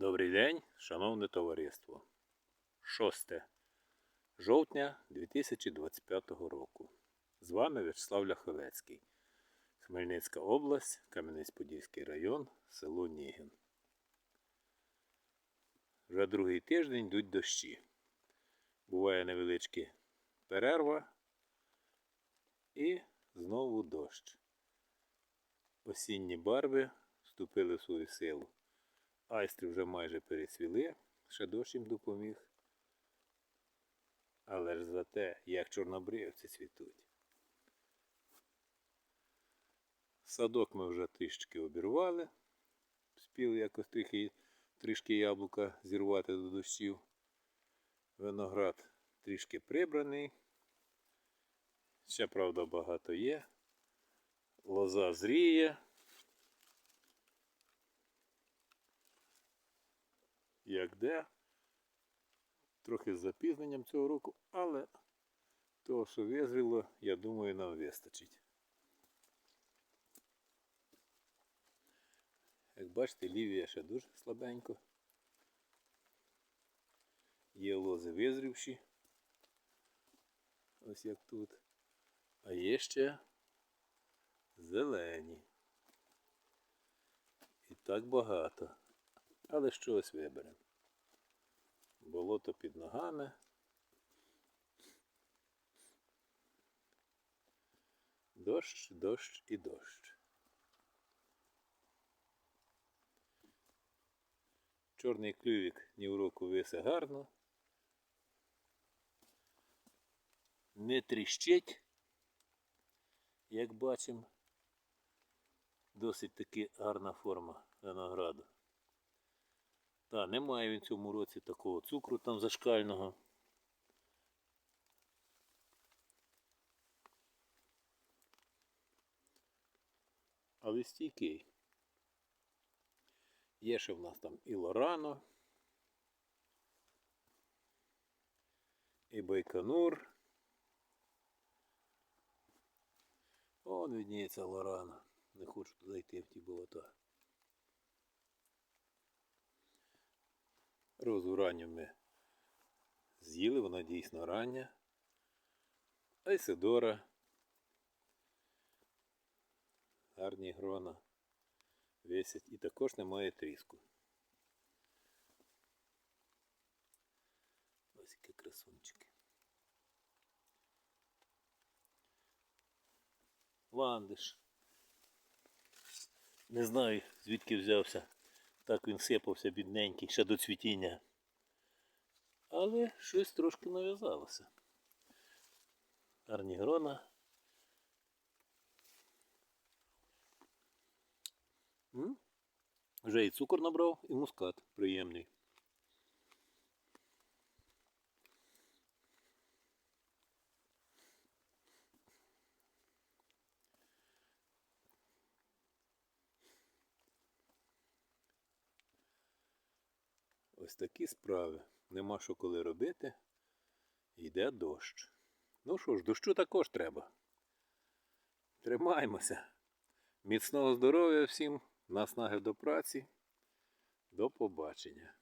Добрий день, шановне товариство. 6 жовтня 2025 року. З вами Вячеслав Ляховецький. Хмельницька область, Кам'янець-Подільський район, село Нігін. Вже другий тиждень йдуть дощі. Буває невеличкі перерва і знову дощ. Осінні барви вступили в свою силу. Айстри вже майже перецвіли, ще дощ їм допоміг. Але ж за те, як чорнобривці цвітуть. Садок ми вже трішки обірвали. Спіли якось трохи, трішки яблука зірвати до дощів. Виноград трішки прибраний. Ще, правда, багато є. Лоза зріє. Як де. Трохи з запізненням цього року, але того, що визріло, я думаю, нам вистачить. Як бачите, лівія ще дуже слабенько. Є лози визрівші. Ось як тут. А є ще зелені. І так багато. Але щось виберемо. Болото під ногами. Дощ, дощ і дощ. Чорний клювік ні в року висе гарно. Не тріщить, як бачимо. Досить таки гарна форма винограду. Та, немає він цьому році такого цукру там зашкального. Але стійкий. Є ще в нас там і Лорано, і Байконур. Вон видніється Лорано. Не хочу туди йти в ті болота. Розу ранню ми з'їли, вона дійсно рання. Айседора. Гарні грона висять і також немає тріску. Ось які красунчики. Ландиш. Не знаю звідки взявся. Так він сипався бідненький, ще до цвітіння. Але щось трошки нав'язалося. Гарні грона. М? Вже і цукор набрав, і мускат приємний. Ось такі справи. Нема що коли робити. Йде дощ. Ну що ж, дощу також треба. Тримаємося. Міцного здоров'я всім, наснаги до праці. До побачення.